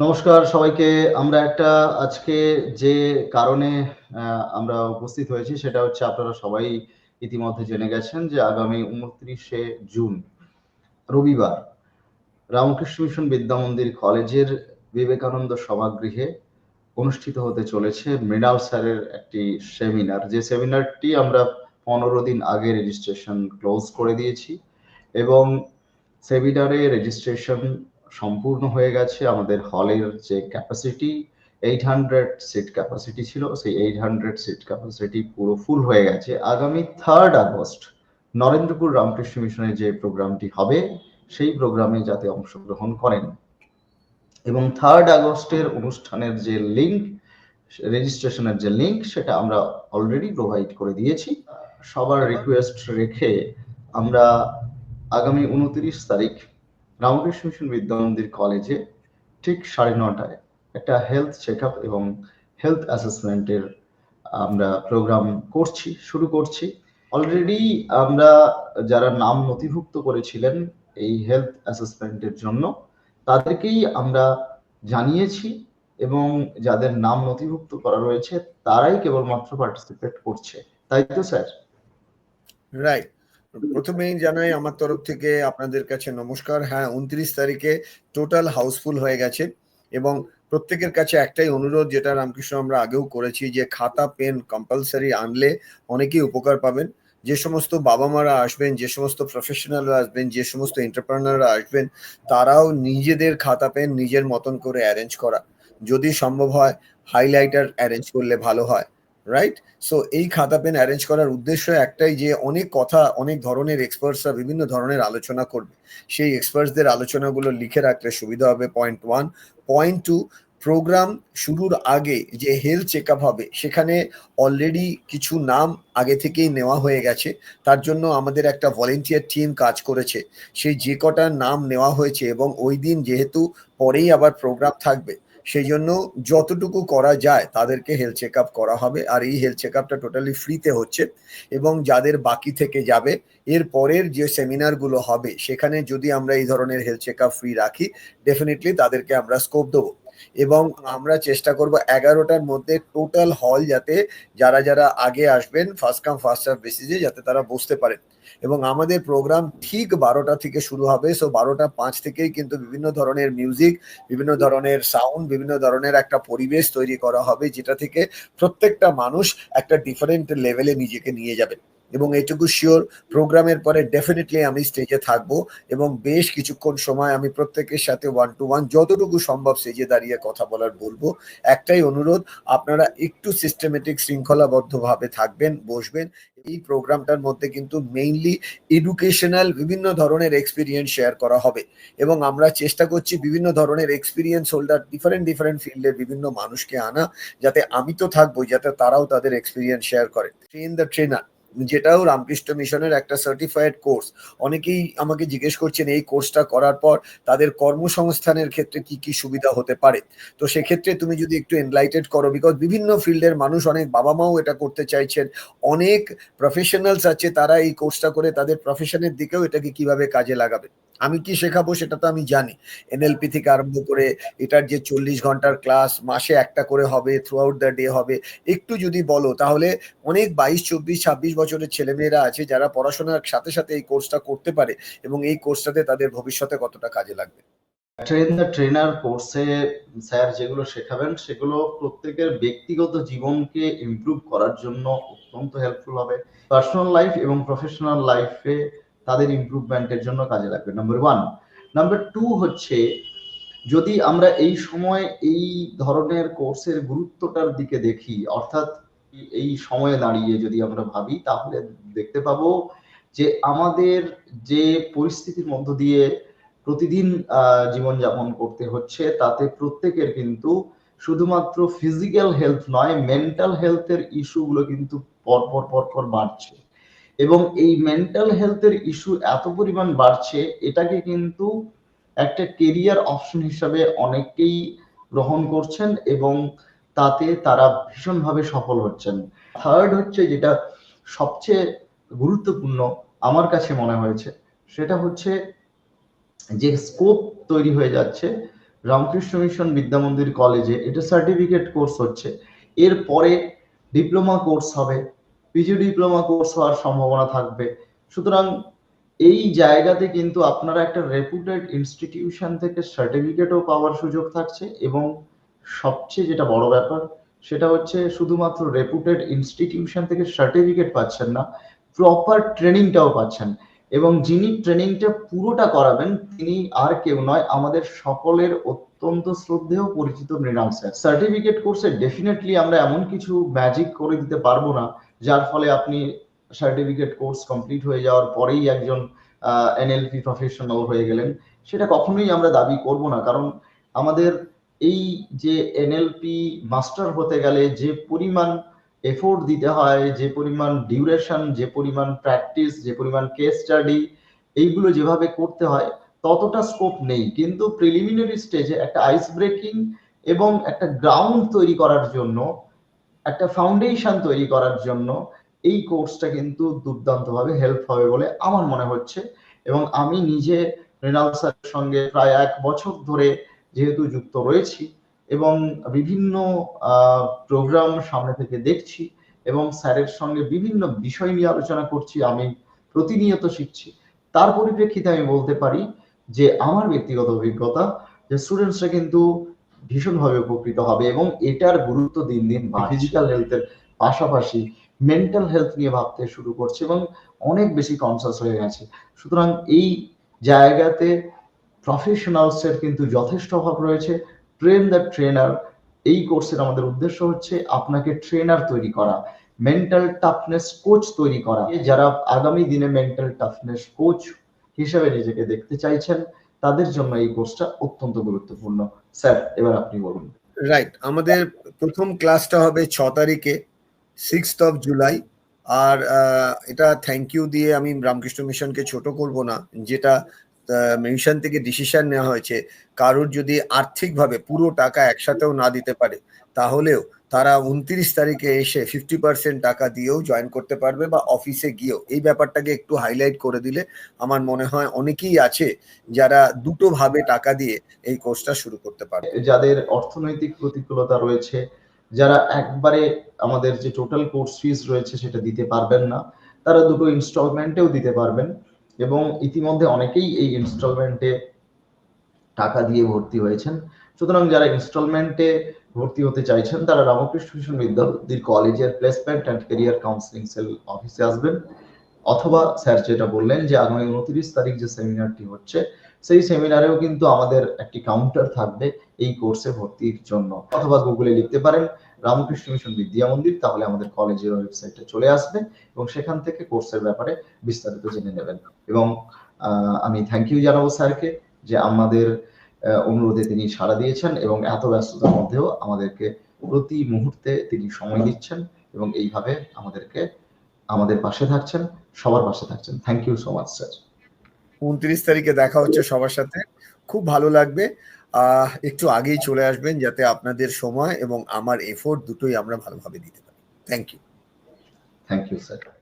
নমস্কার সবাইকে। আমরা একটা আজকে যে কারণে আমরা উপস্থিত হয়েছি সেটা হচ্ছে আপনারা সবাই ইতিমধ্যে জেনে গেছেন যে আগামী উনত্রিশে জুন, রবিবার, রামকৃষ্ণ মিশন বিদ্যা মন্দির কলেজের বিবেকানন্দ সভাগৃহে অনুষ্ঠিত হতে চলেছে মৃণাল স্যারের একটি সেমিনার। যে সেমিনারটি আমরা পনেরো দিন আগে রেজিস্ট্রেশন ক্লোজ করে দিয়েছি এবং সেমিনারে রেজিস্ট্রেশন সম্পূর্ণ হয়ে গেছে। আমাদের হলের যে capacity eight hundred seat capacity ছিল, সেই এইট হান্ড্রেড সিট ক্যাপাসিটি পুরো ফুল হয়ে গেছে। আগামী থার্ড আগস্ট নরেন্দ্রপুর রামকৃষ্ণ মিশনের যে প্রোগ্রামটি হবে, সেই প্রোগ্রামে যাতে অংশগ্রহণ করেন। এবং থার্ড আগস্টের অনুষ্ঠানের যে লিঙ্ক রেজিস্ট্রেশনের যে লিঙ্ক সেটা আমরা অলরেডি প্রোভাইড করে দিয়েছি। সবার রিকোয়েস্ট রেখে আমরা আগামী উনত্রিশ তারিখ রামকৃষ্ণ মিশন বিদ্যামন্দির কলেজে ঠিক সাড়ে নটায় একটা হেলথ চেক এবং হেলথ অ্যাসেসমেন্টের আমরা প্রোগ্রাম করছি, শুরু করছি। অলরেডি আমরা যারা নাম নথিভুক্ত করেছিলেন এই হেলথ অ্যাসেসমেন্টের জন্য, তাদেরকেই আমরা জানিয়েছি এবং যাদের নাম নথিভুক্ত করা রয়েছে, তারাই কেবলমাত্র পার্টিসিপেট করছে। তাই তো, স্যার? রাইট প্রথমেই জানাই আমার তরফ থেকে আপনাদের কাছে নমস্কার। হ্যাঁ উনত্রিশ তারিখে টোটাল হাউসফুল হয়ে গেছে এবং প্রত্যেকের কাছে একটাই অনুরোধ, যেটা রামকৃষ্ণ আমরা আগেও করেছি, যে খাতা, পেন কম্পালসারি আনলে অনেকেই উপকার পাবেন। যে সমস্ত বাবা মারা আসবেন, যে সমস্ত প্রফেশনালরা আসবেন, যে সমস্ত এন্টারপ্রেনাররা আসবেন, তারাও নিজেদের খাতা, পেন নিজের মতন করে অ্যারেঞ্জ করা। যদি সম্ভব হয় হাইলাইটার অ্যারেঞ্জ করলে ভালো হয়। রাইট সো এই খাতা পেন অ্যারেঞ্জ করার উদ্দেশ্য একটাই যে অনেক কথা, অনেক ধরনের এক্সপার্টসরা বিভিন্ন ধরনের আলোচনা করবে। সেই এক্সপার্টসদের আলোচনাগুলো লিখে রাখলে সুবিধা হবে point one point two programme শুরুর আগে যে হেলথ চেক হবে, সেখানে অলরেডি কিছু নাম আগে থেকেই নেওয়া হয়ে গেছে। তার জন্য আমাদের একটা ভলেন্টিয়ার টিম কাজ করেছে। সেই যে কটা নাম নেওয়া হয়েছে এবং ওই দিন যেহেতু পরেই আবার প্রোগ্রাম থাকবে সেই জন্য যতটুকু করা যায় তাদেরকে হেলথ চেক আপ করা হবে। আর এই হেলথ চেক আপটা টোটালি ফ্রিতে হচ্ছে এবং যাদের বাকি থেকে যাবে, এর পরের যে সেমিনারগুলো হবে, সেখানে যদি আমরা এই ধরনের হেলথ চেক আপ ফ্রি রাখি ডেফিনেটলি তাদেরকে আমরা স্কোপ দেবো। এবং আমরা চেষ্টা করব এগারোটার মধ্যে টোটাল হল যাতে যারা যারা আগে আসবেন ফার্স্ট কাম ফার্স্ট সার্ভ বেসিসে যাতে তারা বসতে পারেন এবং আমাদের প্রোগ্রাম ঠিক বারোটা থেকে শুরু হবে সো বারোটা পাঁচ থেকেই কিন্তু বিভিন্ন ধরনের মিউজিক বিভিন্ন ধরনের সাউন্ড বিভিন্ন ধরনের একটা পরিবেশ তৈরি করা হবে, যেটা থেকে প্রত্যেকটা মানুষ একটা ডিফারেন্ট লেভেলে নিজেকে নিয়ে যাবে। এবং এটুকু শিওর প্রোগ্রামের পরে ডেফিনেটলি আমি স্টেজে থাকব এবং বেশ কিছুক্ষণ সময় আমি প্রত্যেকের সাথে ওয়ান টু ওয়ান যতটুকু সম্ভব স্টেজে দাঁড়িয়ে কথা বলার বলব। একটাই অনুরোধ, আপনারা একটু সিস্টেমেটিক শৃঙ্খলাবদ্ধভাবে থাকবেন, বসবেন। এই প্রোগ্রামটার মধ্যে কিন্তু মেইনলি এডুকেশনাল বিভিন্ন ধরনের এক্সপিরিয়েন্স শেয়ার করা হবে এবং আমরা চেষ্টা করছি বিভিন্ন ধরনের এক্সপিরিয়েন্স হোল্ডার ডিফারেন্ট ডিফারেন্ট ফিল্ডের বিভিন্ন মানুষকে আনা যাতে আমি তো থাকব, যাতে তারাও তাদের এক্সপিরিয়েন্স শেয়ার করে। ট্রেন দ্য ট্রেনার যেটাও রামকৃষ্ণ মিশনের একটা সার্টিফাইড কোর্স অনেকেই আমাকে জিজ্ঞেস করছেন, এই কোর্সটা করার পর তাদের কর্মসংস্থানের ক্ষেত্রে কি কি সুবিধা হতে পারে? তো সেক্ষেত্রে তুমি যদি একটু এনলাইটেড করো বিকজ বিভিন্ন ফিল্ডের মানুষ অনেক বাবা মাও এটা করতে চাইছেন। অনেক প্রফেশনালস আছে, তারা এই কোর্সটা করে তাদের প্রফেশনের দিকেও এটাকে কীভাবে কাজে লাগাবে? আমি কি শেখাবো সেটা তো আমি জানি। এনএলপি থেকে আরম্ভ করে এটার যে চল্লিশ ঘণ্টার ক্লাস, মাসে একটা করে হবে থ্রু আউট দ্য ডে হবে, একটু যদি বলো তাহলে অনেক বাইশ, চব্বিশ, ছাব্বিশ বছরের ছেলেমেয়েরা আছে যারা পড়াশোনার সাথে সাথে এই কোর্সটা করতে পারে এবং এই কোর্সটাতে তাদের ভবিষ্যতে কতটা কাজে লাগবে? ট্রেন দ্য ট্রেনার কোর্সে স্যার যেগুলো শেখাবেন সেগুলো প্রত্যেকের ব্যক্তিগত জীবনকে ইমপ্রুভ করার জন্য অত্যন্ত হেল্পফুল হবে। পার্সোনাল লাইফ এবং প্রফেশনাল লাইফে তাদের ইমপ্রুভমেন্টের জন্য কাজে লাগবে নাম্বার ওয়ান নাম্বার টু হচ্ছে, যদি আমরা এই সময় এই ধরনের কোর্সের গুরুত্বটার দিকে দেখি, অর্থাৎ এই সময়ে দাঁড়িয়ে যদি আমরা ভাবি, তাহলে দেখতে পাবো যে আমাদের যে পরিস্থিতির মধ্য দিয়ে প্রতিদিন জীবনযাপন করতে হচ্ছে, তাতে প্রত্যেকের কিন্তু শুধুমাত্র ফিজিক্যাল হেলথ নয় মেন্টাল হেলথের ইস্যুগুলো কিন্তু পরপর পরপর বাড়ছে। এবং এই মেন্টাল হেলথের ইস্যু এত পরিমাণ বাড়ছে, এটাকে কিন্তু একটা কেরিয়ার অপশন হিসাবে অনেকেই গ্রহণ করছেন এবং তাতে তারা ভীষণভাবে সফল হচ্ছেন। থার্ড হচ্ছে যেটা সবচেয়ে গুরুত্বপূর্ণ আমার কাছে মনে হয়েছে, সেটা হচ্ছে যে স্কোপ তৈরি হয়ে যাচ্ছে। রামকৃষ্ণ মিশন বিদ্যামন্দির কলেজে এটা সার্টিফিকেট কোর্স হচ্ছে। এরপরে ডিপ্লোমা কোর্স হবে। পিজি ডিপ্লোমা কোর্স হওয়ার সম্ভাবনা থাকবে। সুতরাং এই জায়গাতে কিন্তু আপনারা একটা রেপুটেড ইনস্টিটিউশন থেকে সার্টিফিকেটও পাওয়ার সুযোগ থাকছে এবং সবচেয়ে যেটা বড় ব্যাপার, সেটা হচ্ছে শুধুমাত্র রেপুটেড ইনস্টিটিউশন থেকে সার্টিফিকেট পাচ্ছেন না প্রপার ট্রেনিংটাও পাচ্ছেন। এবং যিনি ট্রেনিংটা পুরোটা করাবেন, তিনি আর কেউ নয়, আমাদের সকলের অত্যন্ত শ্রদ্ধেয় পরিচিত মৃণাল স্যার। সার্টিফিকেট কোর্সে ডেফিনেটলি আমরা এমন কিছু ম্যাজিক করে দিতে পারব না যার ফলে আপনি সার্টিফিকেট কোর্স কমপ্লিট হয়ে যাওয়ার পরেই একজন এনএলপি প্রফেশনাল হয়ে গেলেন। সেটা কখনোই আমরা দাবি করব না, কারণ আমাদের এই যে এনএলপি মাস্টার হতে গেলে যে পরিমাণ এফোর্ট দিতে হয়, যে পরিমাণ ডিউরেশন যে পরিমাণ প্র্যাকটিস যে পরিমাণ কেস স্টাডি এইগুলো যেভাবে করতে হয়, ততটা স্কোপ নেই। কিন্তু প্রিলিমিনারি স্টেজে একটা আইস ব্রেকিং এবং একটা গ্রাউন্ড তৈরি করার জন্য একটা ফাউন্ডেশন তৈরি করার জন্য এই কোর্সটা কিন্তু দুর্দান্তভাবে হেল্প হবে বলে আমার মনে হচ্ছে। এবং আমি নিজে মৃণাল স্যারের সঙ্গে প্রায় এক বছর ধরে যেহেতু যুক্ত রয়েছি এবং বিভিন্ন প্রোগ্রাম সামনে থেকে দেখছি এবং স্যারের সঙ্গে বিভিন্ন বিষয় নিয়ে আলোচনা করছি, আমি প্রতিনিয়ত শিখছি। তার পরিপ্রেক্ষিতে আমি বলতে পারি যে আমার ব্যক্তিগত অভিজ্ঞতা যে স্টুডেন্টসরা কিন্তু ভীষণভাবে উপকৃত হবে এবং এটার গুরুত্ব দিন দিন ফিজিক্যাল হেলথের পাশাপাশি মেন্টাল হেলথ নিয়ে ভাবতে শুরু করছে এবং অনেক বেশি কনসাস হয়ে গেছে। সুতরাং এই জায়গাতে প্রফেশনালসের কিন্তু যথেষ্ট অভাব রয়েছে। ট্রেন দ্য ট্রেনার এই কোর্সের আমাদের উদ্দেশ্য হচ্ছে আপনাকে ট্রেনার তৈরি করা মেন্টাল টাফনেস কোচ তৈরি করা। যারা আগামী দিনে মেন্টাল টাফনেস কোচ হিসেবে নিজেকে দেখতে চাইছেন তাদের জন্য এই কোর্সটা অত্যন্ত গুরুত্বপূর্ণ। স্যার, এবার আপনি বলুন। রাইট আমাদের প্রথম ক্লাসটা হবে ছ তারিখে সিক্সথ অফ জুলাই আর এটা থ্যাংক ইউ দিয়ে আমি রামকৃষ্ণ মিশনকে ছোট করব না, যেটা মিশন থেকে ডিসিশন নেওয়া হয়েছে। কারোর যদি আর্থিকভাবে পুরো টাকা একসাথেও না দিতে পারে, তাহলেও তারা উনত্রিশ তারিখে এসে ফিফটি পার্সেন্ট টাকা দিয়েও জয়েন করতে পারবে বা অফিসে গিয়েও। এই ব্যাপারটাকে একটু হাইলাইট করে দিলে আমার মনে হয় অনেকেই আছে যারা দুটো ভাবে টাকা দিয়ে এই কোর্সটা শুরু করতে পারবে। যাদের অর্থনৈতিক প্রতিকূলতা রয়েছে, যারা একবারে আমাদের যে টোটাল কোর্স ফিস রয়েছে সেটা দিতে পারবেন না, তারা দুটো ইনস্টলমেন্টেও দিতে পারবেন এবং ইতিমধ্যে অনেকেই এই ইনস্টলমেন্টে টাকা দিয়ে ভর্তি হয়েছেন। সুতরাং যারা ইনস্টলমেন্টে ভর্তি হতে চাইছেন তারা রামকৃষ্ণ মিশন বিদ্যালয় কলেজের placement and career counselling cell অফিসে আসবেন। অথবা স্যার যেটা বললেন যে আগামী উনত্রিশ তারিখ যে সেমিনারটি হচ্ছে, সেই সেমিনারেও কিন্তু আমাদের একটি কাউন্টার থাকবে এই কোর্সে ভর্তির জন্য। অথবা গুগলে লিখতে পারেন, রামকৃষ্ণ মিশন বিদ্যা মন্দির, তাহলে আমাদের কলেজের ওয়েবসাইটে চলে আসবে এবং সেখান থেকে কোর্সের ব্যাপারে বিস্তারিত জেনে নেবেন। এবং আমি থ্যাংক ইউ জানাব স্যারকে যে আমাদের অনুরোধে তিনি সাড়া দিয়েছেন এবং এত ব্যস্ততার মধ্যেও আমাদেরকে প্রতি মুহূর্তে তিনি সময় দিচ্ছেন এবং এইভাবে আমাদেরকে আমাদের পাশে থাকছেন সবার পাশে থাকছেন। Thank you so much sir উনত্রিশ তারিখে দেখা হচ্ছে সবার সাথে। খুব ভালো লাগবে। আহ একটু আগেই চলে আসবেন যাতে আপনাদের সময় এবং আমার এফোর্ট দুটোই আমরা ভালোভাবে দিতে পারি। Thank you thank you sir